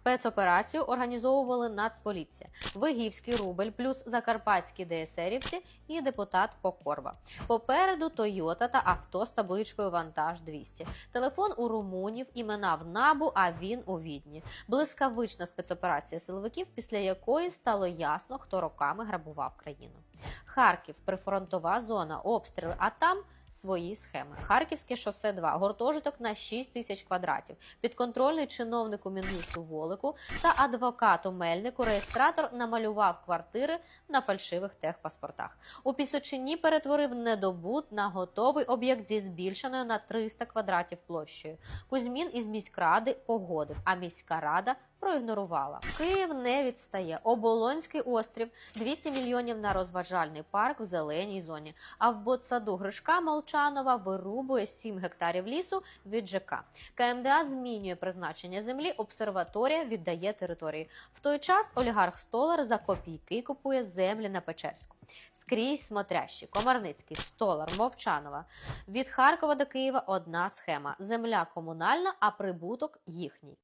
Спецоперацію організовували Нацполіція, Вигівський рубль, плюс Закарпатські ДСРівці і депутат Покорба. Попереду Тойота та авто з табличкою Вантаж 200. Телефон у румунів, імена в набу, а він у відні. Блискавична спецоперація силовиків, після якої стало ясно, хто роками грабував країну. Харків, прифронтова зона, обстріли, а там. Свої схеми. Харківське шосе 2, гуртожиток на 6 тисяч квадратів, підконтрольний чиновнику Мін'юсту Волику та адвокату Мельнику реєстратор намалював квартири на фальшивих техпаспортах. У Пісочині перетворив недобут на готовий об'єкт зі збільшеною на 300 квадратів площею. Кузьмін із міськради погодив, а міська рада проігнорувала. Київ не відстає. Оболонський острів 200 мільйонів на розважальний парк в зеленій зоні. А в ботсаду Гришка Молчанова вирубує 7 гектарів лісу від ЖК. КМДА змінює призначення землі. Обсерваторія віддає території. В той час олігарх Столар за копійки купує землі на Печерську. Скрізь смотрящі, Комарницький, Столар, Мовчанова. Від Харкова до Києва одна схема: земля комунальна, а прибуток їхній.